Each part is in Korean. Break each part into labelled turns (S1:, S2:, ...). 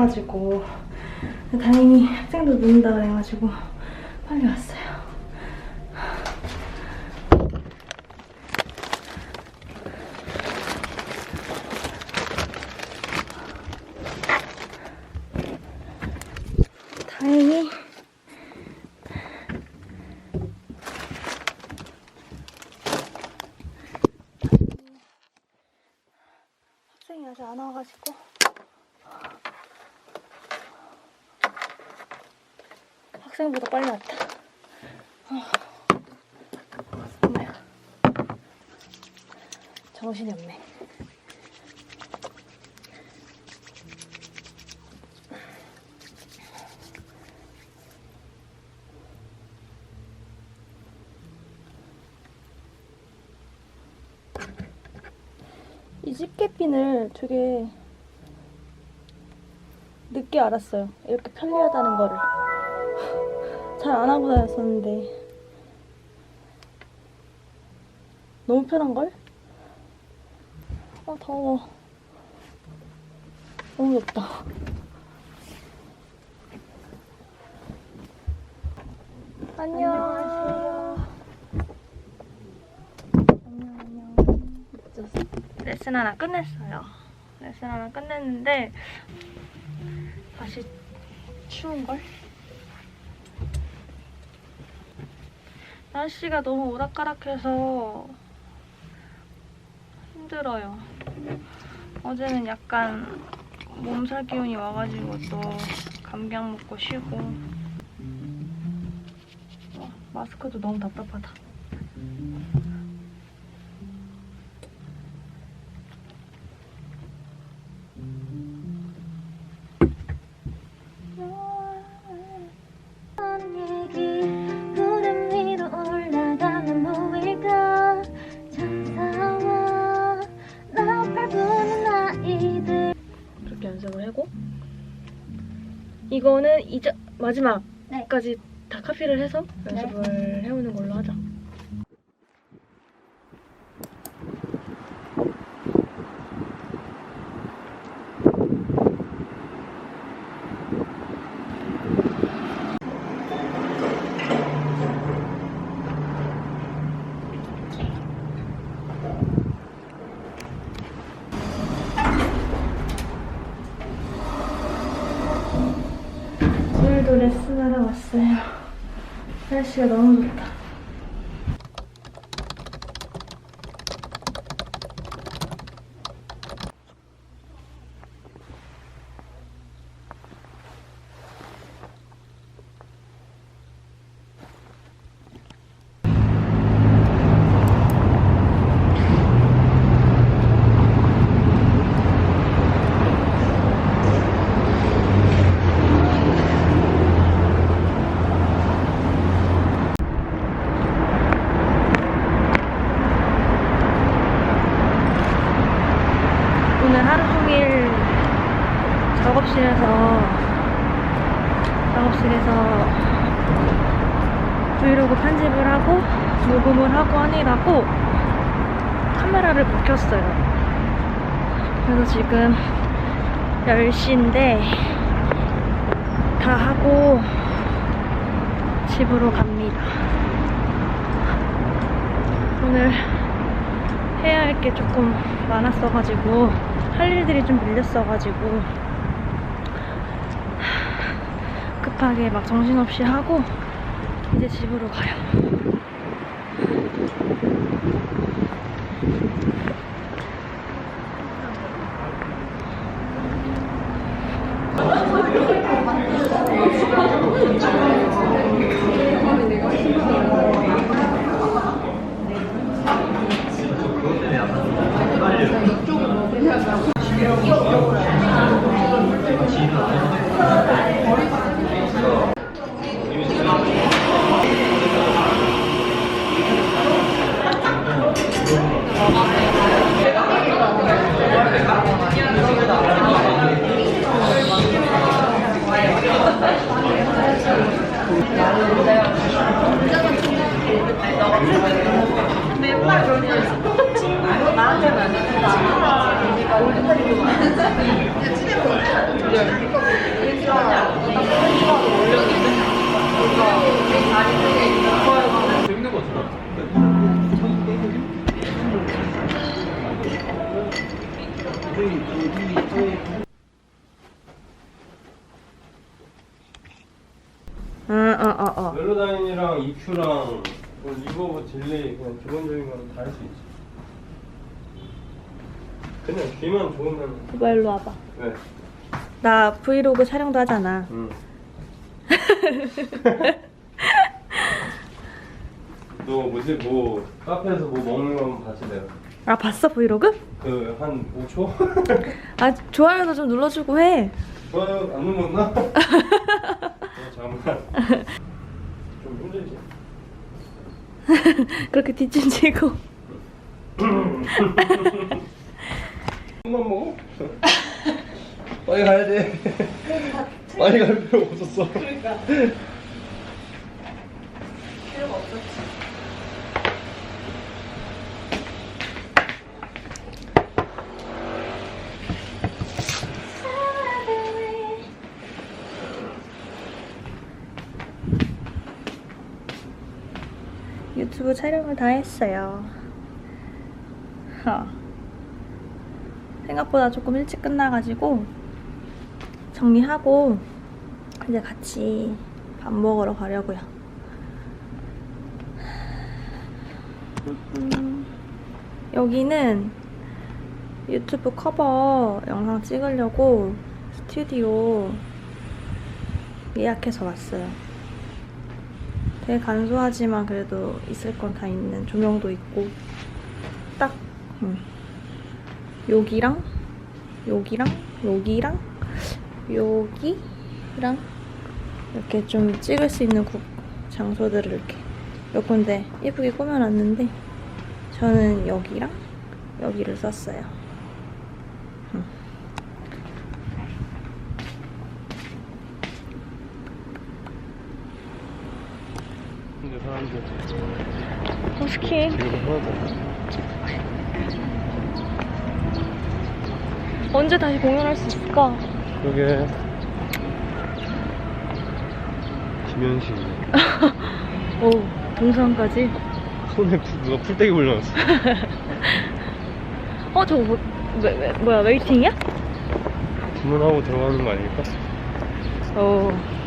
S1: 늦어가지고 다행히 학생도 늦는다 그래가지고 빨리 왔어요. 다행히 학생이 아직 안 와가지고 학생보다 빨리 왔다. 어. 엄마야. 정신이 없네. 이 집게핀을 되게 늦게 알았어요. 이렇게 편리하다는 거를. 잘 안 하고 다녔었는데. 너무 편한걸? 아, 더워. 너무 덥다. 안녕. 안녕, 안녕. 늦었어. 레슨 하나 끝냈어요. 레슨 하나 끝냈는데 다시 추운걸? 날씨가 너무 오락가락해서 힘들어요. 어제는 약간 몸살 기운이 와가지고 또 감기 약 먹고 쉬고 와, 마스크도 너무 답답하다. 이거는 이제 마지막까지 다 카피를 해서 연습을 해오는 걸로 하자. 오늘도 레슨하러 왔어요. 날씨가 너무 좋다. 오늘 하루 종일 작업실에서 작업실에서 브이로그 편집을 하고 녹음을 하고 하느라고 카메라를 못 켰어요. 그래서 지금 10시인데 다 하고 집으로 갑니다. 오늘 해야 할 게 조금 많았어가지고 할 일들이 좀 밀렸어가지고 급하게 막 정신없이 하고 이제 집으로 가요.
S2: 다 할 수 있지. 그냥 귀만 좋으면
S1: 오빠 일로 와봐.
S2: 네.
S1: 나 브이로그 촬영도 하잖아.
S2: 응. 너 뭐지 뭐 카페에서 뭐 먹는 거 한번 같이 내가
S1: 아 봤어 브이로그?
S2: 그한 5초?
S1: 아 좋아요도 좀 눌러주고 해.
S2: 좋아요 안 눌렀나? 어, 잠깐만 좀 힘들지?
S1: 그렇게 뒷짐지고.
S2: 한번 먹어? 빨리 가야 돼 빨리 갈 필요 없었어 그러니까
S1: 필요가 없었지. 유튜브 촬영을 다 했어요. 어. 생각보다 조금 일찍 끝나가지고 정리하고 이제 같이 밥 먹으러 가려고요. 음, 여기는 유튜브 커버 영상 찍으려고 스튜디오 예약해서 왔어요. 되게 간소하지만 그래도 있을 건 다 있는 조명도 있고 딱 음, 여기랑 여기랑 여기랑 여기랑 이렇게 좀 찍을 수 있는 구- 장소들을 이렇게 몇 군데 예쁘게 꾸며놨는데 저는 여기랑 여기를 썼어요. 음. 어떡해.
S2: 지금 하나도
S1: 언제 다시 공연할 수 있을까?
S2: 그게 김현식
S1: 오, 동상까지?
S2: 손에 푸- 누가 풀떼기 올려놨어
S1: 어, 저거 뭐, 왜, 왜, 뭐야, 웨이팅이야?
S2: 주문하고 들어가는 거 아닐까?
S1: 오. 어.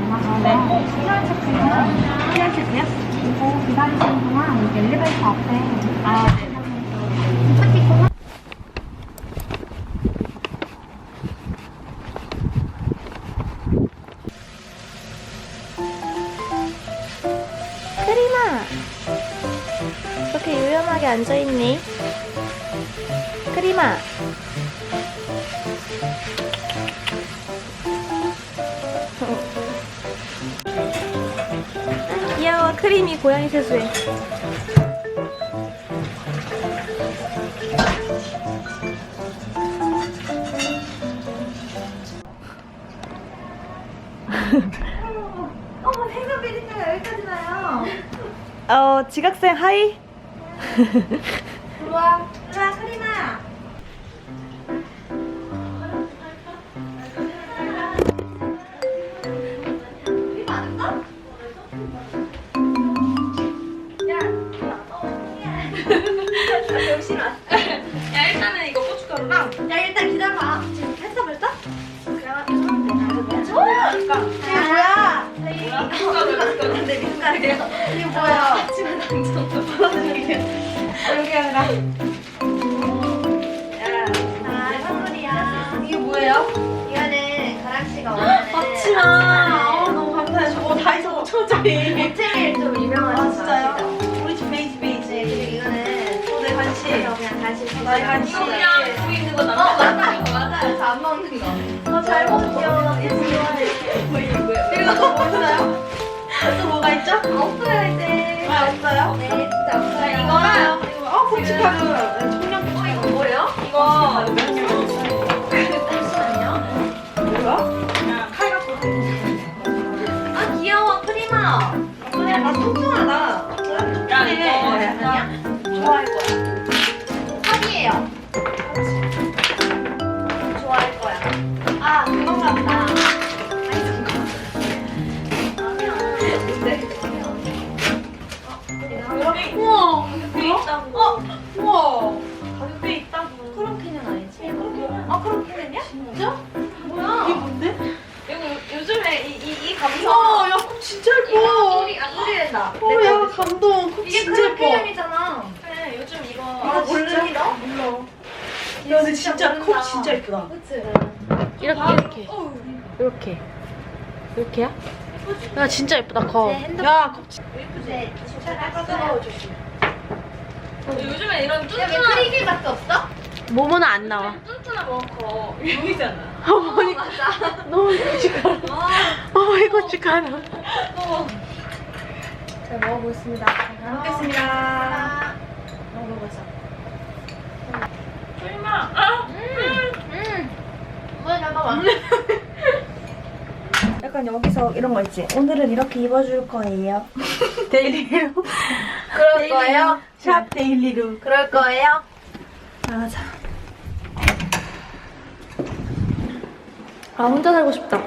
S3: 만나서 QR 체크요 QR 체크요? 이거 기다리시는 동안 여기 엘리베이터 앞에 아, 네.
S1: 크
S3: 어머 생선 비린내가 여기까지 나요
S1: 어, 지각생 하이?
S3: 들어와 이게 뭐야?
S1: 지금 당첨 여기 하나.
S3: 아 선물이야.
S1: 이게 뭐예요?
S3: 이거는 가람 씨가 원하는.
S1: 맞지마. 아 너무 감사해. 저거 다이소 5천원짜리.
S3: 모텔이 좀 유명한
S1: 아 진짜요? 우리 집 베이지 베이지.
S3: 네, 그리고 이거는
S1: 소대 간식.
S3: 그래서 그냥 간식.
S1: 나의 간식.
S3: 어,
S1: 그냥 여기 있는
S3: 거어
S1: 남겨.
S3: 맞아요 맞아요. 저안 먹는 거. 어 잘 먹을게요. 얘 좋아해.
S1: 그리고 또뭐 있어요? 또 뭐가 있죠?
S3: 없어요 이제.
S1: 아 없어요?
S3: 네 진짜 없어요.
S1: 이거랑 그리고 어 고춧가루.
S3: 이거
S1: 이이
S3: 이
S1: 감성.
S3: 우와,
S1: 야, 컵 진짜
S3: 이거 우리 안 소리낸다.
S1: 어, 야, 감동. 컵
S3: 이게
S1: 진짜 예뻐.
S3: 크로키름이잖아.
S1: 그래, 요즘 이거.
S3: 아, 너?
S1: 몰라. 야, 근데 진짜. 컵 진짜 예쁘다.
S3: 그치?
S4: 이렇게 이렇게 이렇게 이렇게야? 야 진짜 예쁘다 컵.
S3: 제 핸드폰
S1: 야, 컵 진짜.
S3: 예쁘지?
S1: 요즘에 이런
S3: 야왜
S1: 뚠뚠한
S3: 크리길밖에 없어?
S4: 모모는 안 나와.
S1: 뚠뚠한 먹어. 보이잖아.
S4: 어머니
S3: 맞아.
S4: 너무 고춧가루. 어머니 고춧가루.
S3: 잘 먹어보겠습니다.
S1: 잘 먹겠습니다.
S3: 먹어보자.
S1: 설마. 아,
S3: 음. 뭐야 잠깐만.
S1: 약간 여기서 이런 거 있지. 오늘은 이렇게 입어줄 거예요. 데일리로.
S3: 그럴 거예요?
S1: 샵 데일리로.
S3: 그럴 거예요?
S1: 맞아. 아 혼자 살고 싶다.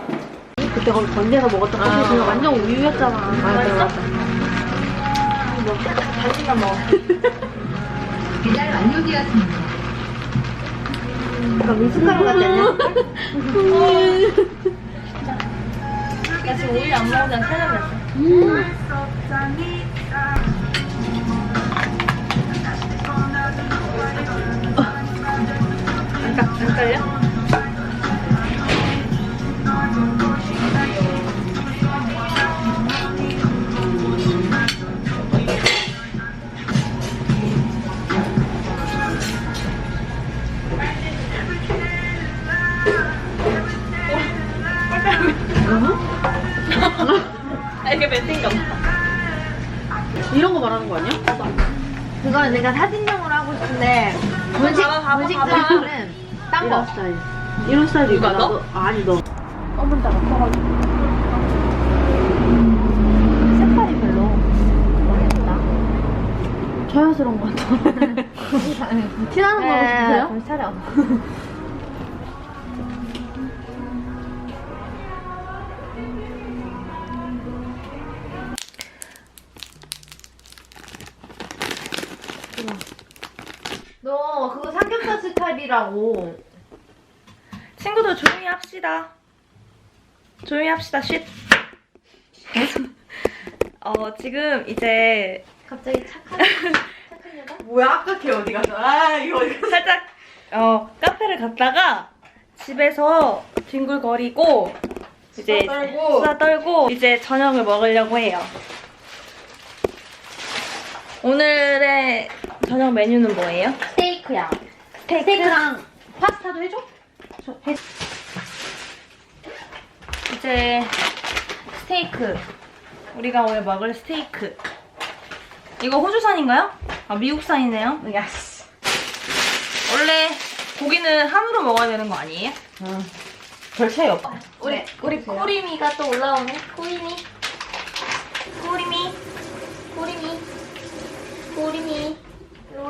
S4: 그때 거기 건네서 먹었던 커피 그냥 완전 우유였잖아.
S1: 맞아, 맞아.
S3: 당신만 먹어.
S4: 약간 미숫가루 같았네.
S1: 나 지금 우유 안 지한 4년 됐어. 안, 까- 안 깔려? 봐.
S4: 이런 거 말하는 거 아니야?
S3: 그건 내가 사진용으로 하고 싶은데 분식
S1: 봐봐, 봐봐,
S3: 분식집에서는 딴
S4: 이런
S3: 거.
S4: 스타일. 이런 스타일도
S1: 누가,
S4: 있고
S1: 너?
S4: 나도 아니 너.
S3: 어머니가 커가지고. 색깔이 별로 모르겠다.
S4: 자연스러운 거 같아. 티나는 거 하고 싶으세요?
S3: 차려. 스타일이라고.
S1: 친구들 조용히 합시다. 조용히 합시다. 쉿. 어 지금 이제
S3: 갑자기 착한 착한 여자?
S1: 뭐야 아까 걔 어디 갔어? 아 이거 어디 갔어? 살짝 어 카페를 갔다가 집에서 뒹굴거리고 이제
S2: 수다 떨고.
S1: 수다 떨고 이제 저녁을 먹으려고 해요. 오늘의 저녁 메뉴는 뭐예요?
S3: 스테이크야.
S1: 스테이크.
S3: 스테이크랑 파스타도 해줘?
S1: 이제 스테이크. 우리가 오늘 먹을 스테이크. 이거 호주산인가요? 아 미국산이네요. 야스. 원래 고기는 한우로 먹어야 되는 거 아니에요? 별 차이 없다. 우리
S3: 네,
S1: 우리. 꼬리미가 또 올라오네. 꼬리미. 꼬리미. 꼬리미. 꼬리미.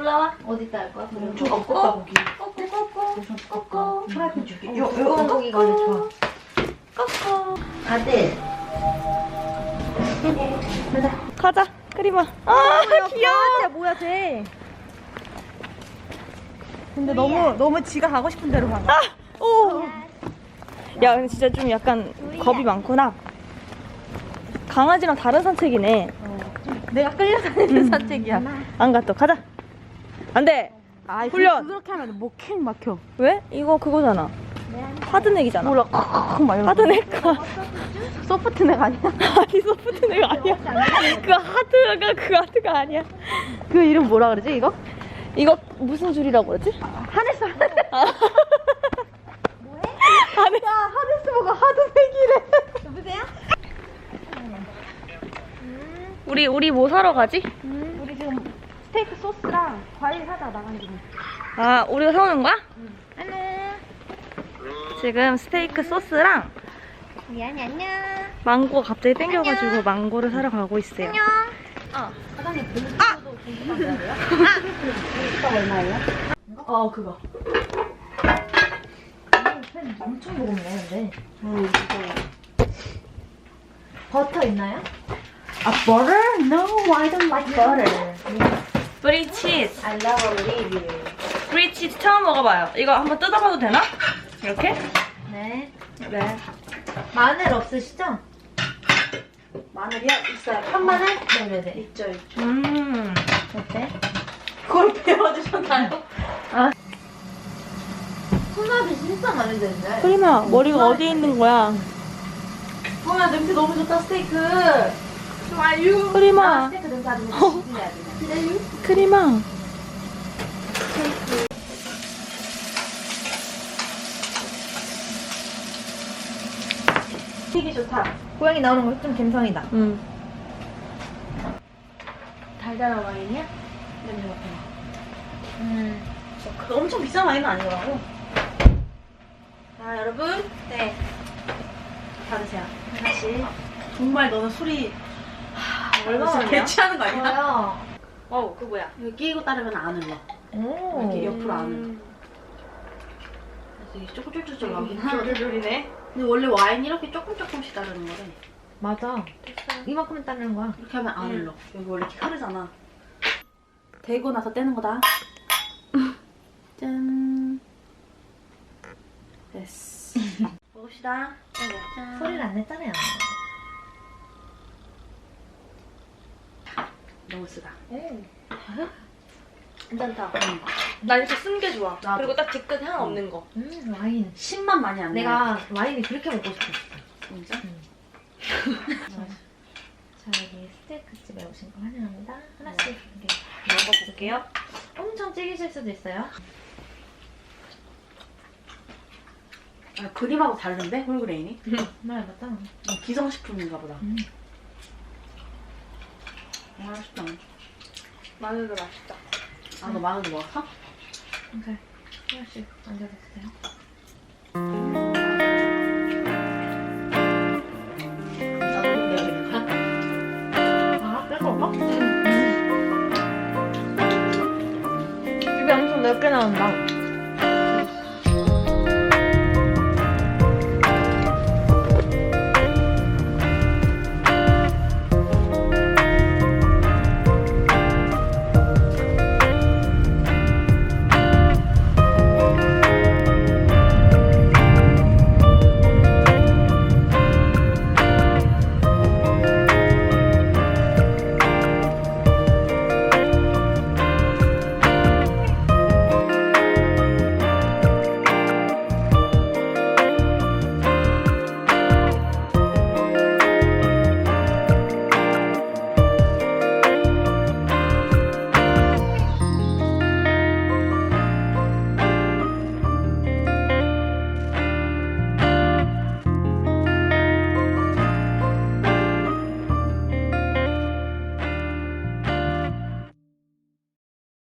S1: 올라와.
S3: 어디다 할 거야? 그럼
S1: 좀 꺾었다 고기. 꼬꼬 꼬꼬. 꼬꼬.
S3: 프라이팬 줄게.
S1: 요, 요,
S3: 고기 가 좋아.
S1: 꼬꼬.
S3: 아들.
S1: 가자, 크리마. 아, 귀여워.
S3: 진짜 뭐야 쟤?
S1: 근데 너무 너무 지가 가고 싶은 대로 가. 아, 오. 야, 근데 진짜 좀 약간 겁이 많구나. 강아지랑 다른 산책이네.
S4: 내가 끌려다니는 산책이야.
S1: 안가또 가자. 안 돼.
S4: 아,
S1: 훈련.
S4: 그렇게 하면 목행 막혀.
S1: 왜? 이거 그거잖아. 하드넥이잖아.
S4: 몰라. 막 이러고.
S1: 하드넥가
S4: 소프트넥 아니야?
S1: 아니 소프트넥 아니야. 그 하드가 그 하드가 아니야.
S4: 그 이름 뭐라 그러지 이거?
S1: 이거 무슨 줄이라고 그러지?
S4: 하네스 하네스.
S1: 하네.
S4: 야 하네스보가 하드넥이래.
S1: 우리 우리 뭐 사러 가지?
S4: 지금 스테이크 소스랑 과일 사다 나간 중이야.
S1: 아 우리가 사오는 거야? 지금 스테이크 소스랑
S3: 미안해 안녕.
S1: 망고가 갑자기 땡겨가지고 망고를 사러 가고 있어요.
S4: 사장님 분수도 궁금한데요? 아! 얼마예요? 어 그거. 팬 엄청 무겁네 근데. 음 버터 있나요? 아 butter? No, I don't like butter.
S1: 브리 치즈.
S4: I love olive.
S1: 브리 치즈 처음 먹어봐요. 이거 한번 뜯어봐도 되나? 이렇게?
S4: 네.
S1: 네.
S4: 마늘 없으시죠? 마늘이요? 있어요. 한마늘? 네네네. 있죠, 있죠.
S1: 음.
S4: 어때? 그걸 배워주셨나요? 아. 손맛이 진짜 많이 되는데.
S1: 프리마 머리가 어디 있는 거야?
S4: 와, 냄새 너무 좋다, 스테이크. 죽이야 돼.
S1: 크리마.
S4: 되게 좋다. 고양이 나오는 거 좀 감성이다.
S1: 음.
S4: 달달한 와인이야? 냄새 맡아. 음. 그 엄청 비싼 와인은 아니더라고. 자, 여러분. 네. 받으세요. 하나씩. 정말 너는 술이 얼마나 개취하는 거 아니야?
S1: 어, 그 뭐야?
S5: 여기 끼고 따르면 안 흘러.
S4: 오.
S5: 이렇게 옆으로 안 흘러. 그래서 이게 쪼글쪼글 나오긴 하는데.
S1: 조리네.
S5: 근데 원래 와인 이렇게 조금 조금씩 따르는 거래.
S4: 맞아. 이만큼은 따는 거야.
S5: 이렇게 하면 안 흘러. 여기 원래 이렇게 흐르잖아. 대고 나서 떼는 거다. 짠. 됐어. 먹읍시다. 짠.
S4: 소리를 안 냈잖아요.
S5: 너무 쓰다.
S1: 괜찮다. 난 이렇게 쓴 게 좋아.
S5: 나도.
S1: 그리고 딱 뒤끝 하나 없는 거.
S4: 음, 와인.
S5: 신만 많이 안 나.
S4: 내가 와인이 그렇게 먹고 싶었어.
S5: 진짜?
S4: 자, 여기 스테이크 집에 오신 거 환영합니다. 하나씩 이렇게
S1: 먹어볼게요.
S4: 엄청 찌기실 수도 있어요.
S5: 아, 그림하고 다른데? 홀그레인이?
S4: 정말 맞다.
S5: 어, 기성식품인가 보다.
S4: 음.
S5: 아, 맛있다.
S1: 마늘도 맛있다.
S5: 아, 너 마늘도 먹었어?
S4: 오케이. 하나씩 얹어주세요.